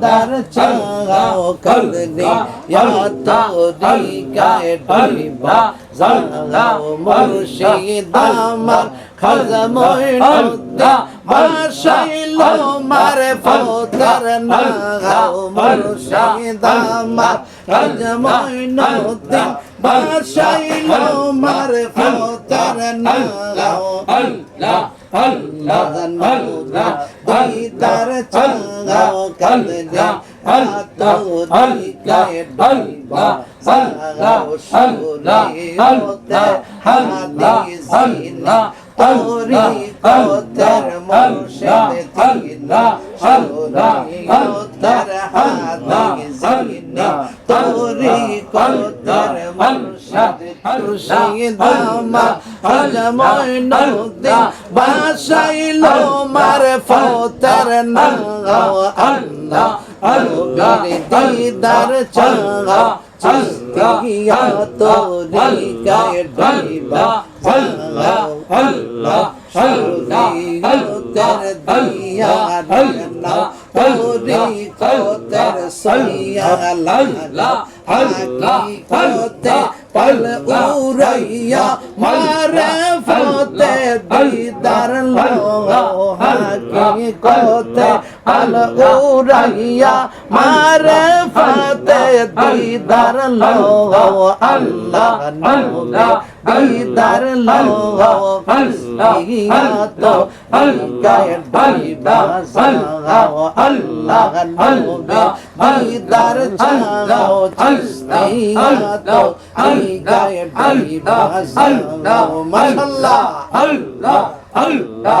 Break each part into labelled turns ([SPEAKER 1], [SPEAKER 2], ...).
[SPEAKER 1] दर चलो कर दे या तो दी का डीबा जल्ला मुर्शिदा मर खजम दा मशाइलो मर फोतर ना मुर्शिदा मर खजम दा বাদশাহী নমার ফতার নাও
[SPEAKER 2] আল্লাহ আল্লাহ আল্লাহ
[SPEAKER 1] দিদার চাঙ্গাও কান্দে আতো দিকায় ডলবা সালাও শুনে হতে হাদিসিনা তরিকতের মুর্শিদ তিনা শরীয়তের হাদিসিনা তরিকতের মুর্শিদ মুর্শিদ আমার আজমাইনুদ্দিন বাসাইল মার ফতের নাও আল্লাহ আল্লাহ দিদার চাও पल उरैया मारे फते दीदार लो हकी कोते পল উড়াইয়া মারে ফতে দিদার লো আল্লাহ আল্লাহ দিদার লো আল্লাহ তো গায়ে ডাইবা সাও আল্লাহ নবী দিদার চাও চিস্তিয়া তো গায়ে ডাইবা সাও মাশাআল্লাহ,
[SPEAKER 2] আল্লাহ আল্লাহ।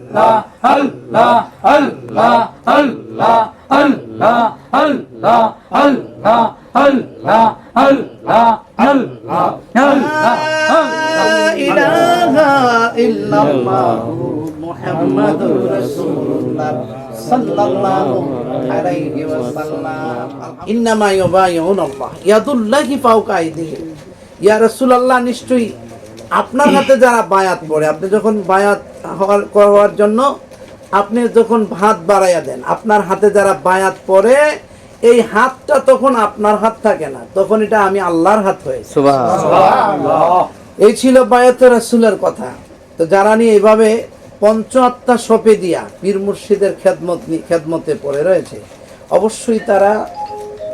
[SPEAKER 2] Allah, Allah, Allah, Allah, Allah,
[SPEAKER 1] Allah, Allah, Allah, Allah, Allah, La ilaha illallah Muhammadur Rasulullah sallallahu alaihi wasallam innama yubayyunullah yadullahi fawqa aydihim ইয়া রাসূলুল্লাহ নিশ্চয়ই আপনার হাতে যারা বায়াত পড়ে আপনি যখন বায়াত হওয়ার জন্য আপনি যখন ভাত বাড়াইয়া দেন আপনার হাতে যারা বায়াত পড়ে এই হাতটা তখন আপনার হাত থাকে না তখন এটা আমি আল্লাহর হাত হয়েছে। এই ছিল বায়াত রাসূলের কথা। তো যারা নিয়ে এইভাবে পঞ্চ আত্মা সপে দিয়া পীর মুর্শিদের খেদমত খেদমতে পড়ে রয়েছে অবশ্যই তারা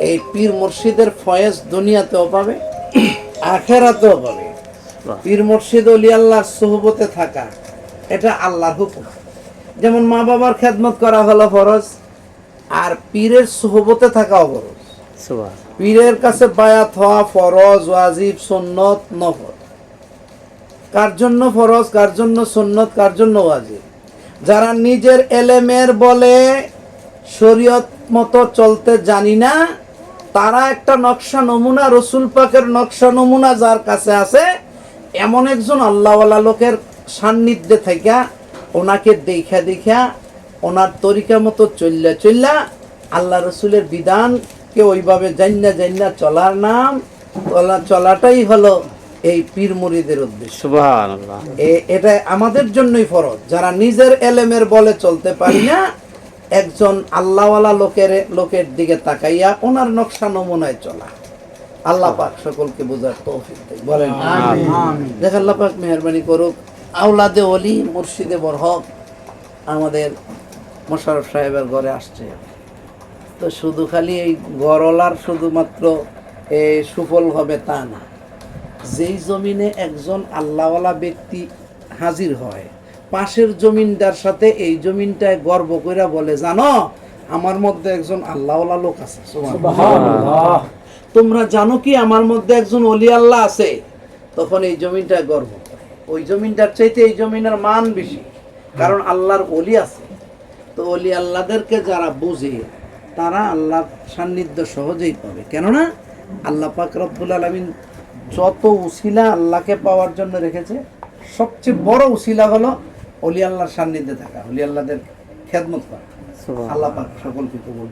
[SPEAKER 1] এই পীর মুর্শিদের ফয়েজ দুনিয়াতেও পাবে আখেরাতেও পাবে। পীর মুর্শিদ অলি আল্লাহর সোহবতে থাকা এটা আল্লাহর হুকুম। যেমন মা বাবার খেদমত করা হলো ফরজ আর পীরের সোহবতে থাকাও ফরজ পীরের কাছে বায়াত হওয়া ফরজ ওয়াজিব সুন্নত নফল। কার জন্য ফরজ কার জন্য সুন্নত কার জন্য ওয়াজিব? যারা নিজের এলেমের বলে শরীয়ত মতো চলতে জানি না তারা একটা নকশা নমুনা রসুল পাকের নকশা নমুনা যার কাছে আছে এমন একজন আল্লাহওয়ালা লোকের সান্নিধ্যে থেকে ওনাকে দেখা দেখা ওনার তরিকা মতো চললা চললা আল্লাহ রসুলের বিধানকে ওইভাবে জান্না জান্না চলার নাম চলাটাই হলো এই পীর মুরিদের উদ্দেশ্য। এটা আমাদের জন্যই ফরজ। যারা নিজের এলেমের বলে চলতে পারি না একজন আল্লাহওয়ালা লোকের লোকের দিকে তাকাইয়া ওনার নকশা নমুনায় চলা। আল্লাহ পাক সকলকে বোঝার তৌফিক দেয়। বলেন। দেখ আল্লাহ পাক মেহরবানি করুক। আউলাদে অলি মুর্শিদে বরহক আমাদের মোশারফ সাহেবের ঘরে আসছে। তো শুধু খালি এই গরলার শুধুমাত্র এ সুফল হবে তা না। যেই জমিনে একজন আল্লাহওয়ালা ব্যক্তি হাজির হয় পাশের জমিনটার সাথে এই জমিনটায় গর্ব কইরা বলে জানো আমার মধ্যে একজন আল্লাহওয়ালা লোক আছে। তোমরা জানো কি আমার মধ্যে একজন অলি আল্লাহ আছে? তখন এই জমিনটায় গর্ব। ওই জমিনটার চাইতে এই জমিনের মান বেশি কারণ আল্লাহর অলি আছে তো অলি আল্লাহদেরকে যারা বুঝে তারা আল্লাহর সান্নিধ্য সহজেই পাবে কেননা আল্লাহ পাক রব্বুল আলমিন যত উসিলা আল্লাহকে পাওয়ার জন্য রেখেছে সবচেয়ে বড় উসিলা হলো অলি আল্লাহর সান্নিধ্যে থাকা অলি আল্লাহদের খেদমত করা আল্লাহ পাক সকলকে কবুল।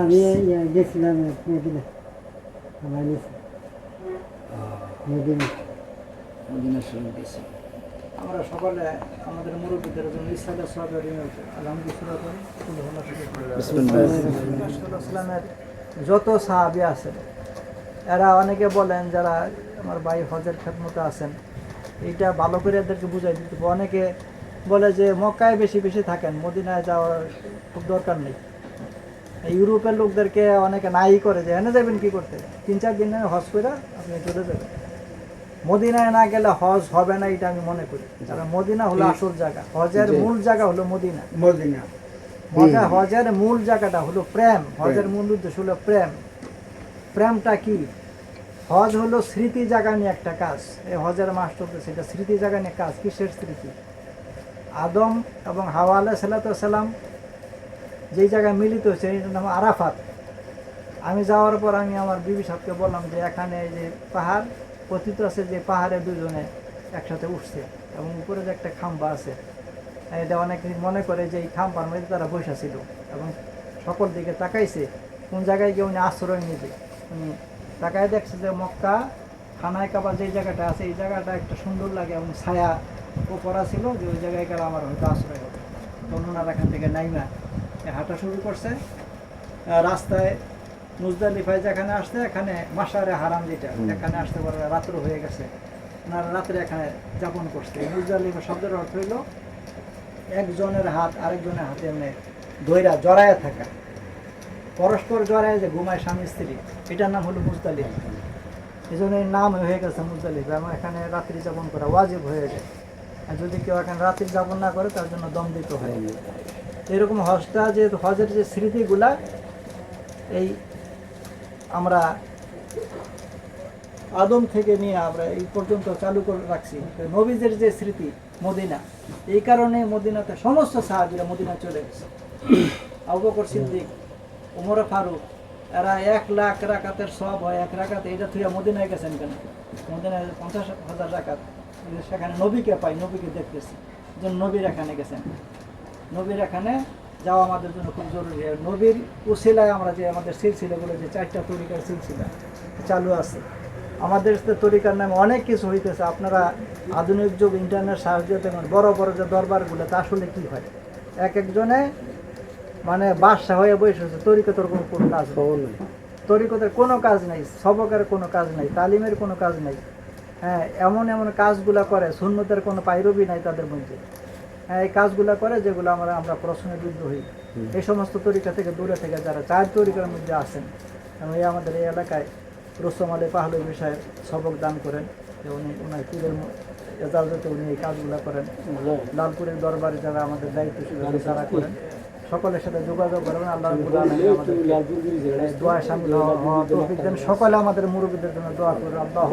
[SPEAKER 3] আমি ইয়ে গেছিলাম মদিনা আমার নিচে মদিনা
[SPEAKER 1] মদিনা শরীফ গেছি।
[SPEAKER 4] আমরা সকলে আমাদের মুরব্বীদের জন্য ইসাদা সাহাবের আলহামদুলিল্লাহ যত সাহাবি আছেন এরা অনেকে বলেন যারা আমার ভাই হজের খেদমতে আছেন এইটা ভালো করে এদেরকে বুঝাই দিতে অনেকে বলে যে মক্কায় বেশি বেশি থাকেন মদিনায় যাওয়ার খুব দরকার নেই। ইউরোপের লোকদেরকে অনেকে নাই করে যে এনে যাবেন কি করতে? তিন চার দিনে হজ করে আপনি চলে যাবেন। মদিনায় না গেলে হজ হবে না এটা আমি মনে করি। কারণ মদিনা হলো আসল জায়গা। হজের মূল জায়গা হলো মদিনা।
[SPEAKER 3] মদিনা।
[SPEAKER 4] হজের মূল জায়গাটা হলো প্রেম। হজের মূল উদ্দেশ্য হলো প্রেম। প্রেমটা কি? হজ হলো স্মৃতি জাগানি একটা কাজ। এই হজের মাস্টার তো সেটা স্মৃতি জাগানি কাজ। কিসের স্মৃতি? আদম এবং হাওয়া আলাহ সাল্লাম যেই জায়গায় মিলিত হয়েছে, এটার নাম আরাফাত। আমি যাওয়ার পর আমি আমার বিবি সাহেবকে বললাম যে এখানে এই যে পাহাড় পতিত আছে যে পাহাড়ে দুজনে একসাথে উঠছে এবং উপরে যে একটা খাম্বা আছে, এটা অনেকে মনে করে যে এই খাম্বার মধ্যে তারা বসে ছিল এবং সকল দিকে তাকাইছে, কোন জায়গায় গিয়ে উনি আশ্রয় নেবে। উনি তাকায় দেখছে যে মক্কা, খানায় কাবা যে জায়গাটা আছে, এই জায়গাটা একটা সুন্দর লাগে এবং ছায়া ও করা ছিল যে ওই জায়গায় গেলে আমার হয়তো আশ্রয় হবে। তখন ওনারা এখান থেকে নাইমা হাঁটা শুরু করছে। রাস্তায় মুজদালিফায় যেখানে আসছে এখানে মাসারে হারাম যেটা এখানে আসতে পারে রাত্র হয়ে গেছে। ওনারা রাত্রে এখানে যাপন করছে। মুজদালিফা শব্দের অর্থ হইল একজনের হাত আরেকজনের হাতে এমনি ধৈরা জড়ায় থাকা। পরস্পর জড়ায় যে ঘুমায় স্বামী স্ত্রী এটার নাম হলো মুজদালিফ এই জন্য নাম হয়ে গেছে মুজদালিফ এবং এখানে রাত্রি যাপন করা ওয়াজিব হয়ে যায়। আর যদি কেউ এখানে রাত্রি যাপন না করে, তার জন্য দণ্ডিত হয়। এরকম হজটা যে, হজের যে স্মৃতিগুলা, এই আমরা আদম থেকে নিয়ে আমরা এই পর্যন্ত চালু করে রাখছি। তো নবীদের যে স্মৃতি, মদিনা, এই কারণে মদিনাতে সমস্ত সাহাবিরা মদিনা চলে গেছে। আবু বকর সিদ্দিক, উমর ফারুক, এরা এক লাখ রাকাতের সব হয়, এক রাকাতে। এটা থুয়া মদিনায় গেছেন কেন? মদিনায় পঞ্চাশ হাজার রাকাত। সেখানে নবীকে পাই নবীকে দেখতেছি। যে নবীর এখানে গেছেন। নবীর এখানে যাওয়া আমাদের জন্য খুব জরুরি। নবীর উসিলায় আমরা যে আমাদের সিলসিলাগুলো যে চারটা তরিকার সিলসিলা চালু আছে। আমাদের তরিকার নামে অনেক কিছু হইতেছে। আপনারা আধুনিক যুগ ইন্টারনেট সাহায্য দেখুন বড় বড় যে দরবারগুলো তা আসলে কি হয়? এক একজনে মানে বাদশা হয়ে বসে আছে তরিকতের কোনো কোনো কাজ নেই। তরিকতের কোনো কাজ নাই সবকের কোনো কাজ নাই তালিমের কোনো কাজ নাই। হ্যাঁ এমন এমন কাজগুলা করে শূন্যতের কোনো পাইরবি নাই তাদের মধ্যে। হ্যাঁ এই কাজগুলা করে যেগুলো আমরা আমরা প্রশ্নের বিদ্ধ হই। এই সমস্ত তরিকা থেকে দূরে থেকে যারা চার তরিকার মধ্যে আসেন এবং এই আমাদের এই এলাকায় রুস্তম আলী পাহলুর বিষয়ে সবক দান করেন যে উনি ওনার পীরের এজাজতে উনি এই কাজগুলো করেন। লালপুরের দরবারে যারা আমাদের দায়িত্বশীল তারা করেন। সকলের সাথে যোগাযোগ করবেন আল্লাহ দোয়া তৌফিক দেন। সকলে আমাদের মুরব্বীদের জন্য দোয়া করে আল্লাহ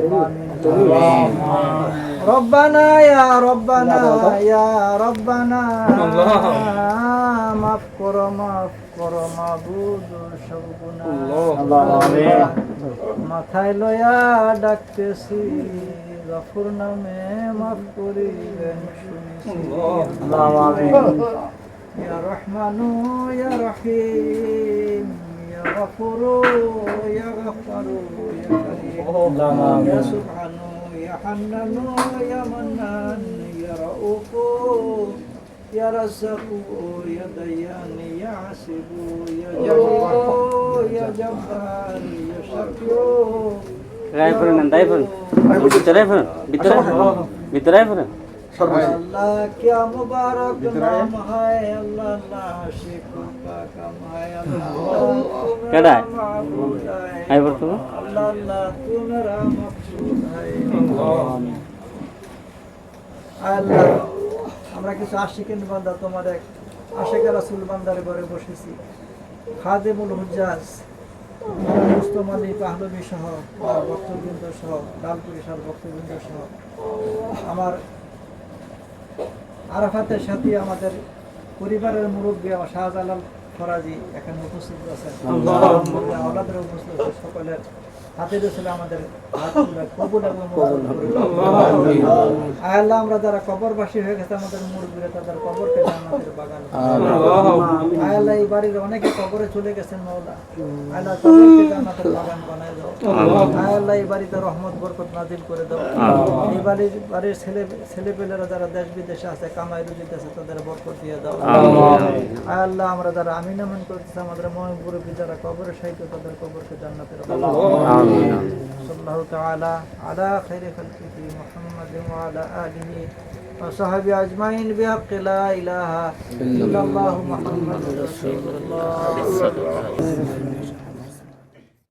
[SPEAKER 4] রব্বানা ইয়া রব্বানা ইয়া রব্বানা। মাফ করো মাফ করো মাবুদ মাথায় লয়া ডাকতেছি গফুর নামে মাফ করিবেন শুনিছি। ইয়া রহিম ইয়া গফুরু ইয়া গফারু ইয়া কারীম ইয়া সুবহানু ইয়া হান্নানু ইয়া মান্নান ইয়া রাউফু ইয়া রাজ্জাকু ইয়া দায়ান ইয়া হাসিবু ইয়া জালিলু ইয়া জব্বার ইয়া শাকিরু
[SPEAKER 5] রায় ফেরেন না দায় ফেরেন ভিতরে ফেরেন ভিতরে ভিতরে
[SPEAKER 4] আমরা কিছু আশিকেন বান্দা তোমার এক আশেখ রাসুল বান্দার ঘরে বসেছি। খাদেমুল হুজ্জাজ মুস্তম সহ সহ সহ। আমার আরাফাতের সাথে আমাদের পরিবারের মুরব্বী আমার শাহজালাল ফরাজি এখানে উপস্থিত আছেন। উপস্থিত আছে সকলের। আমাদের কবুল এবং আল্লাহ। আমরা যারা কবরবাসী হয়ে গেছে আমাদের মুরব্বীরা তাদের কবরকে জান্নাতের বাগান আল্লাহ। এই বাড়ির অনেকে কবরে চলে গেছেন মৌলা। আল্লাহ। জান্নাতের বাগান বানায় দাও। আল্লাহ। এই বাড়িতে রহমত বরকত নাজিল করে দাও। এই বাড়ির বাড়ির ছেলে ছেলেপেলেরা যারা দেশ বিদেশে আছে কামাই রুজিতে আছে তাদের বরকত দিয়ে দাও। আল্লাহ আমরা যারা আমিন আমিন করতেছি আমাদের মহাপুরবী যারা কবরে সাহিত্য তাদের কবরকে জান্নাতের বাগান صلى الله تعالى على خير خلقه محمد وعلى آله وصحبه أجمعين بحق لا إله إلا الله محمد رسول الله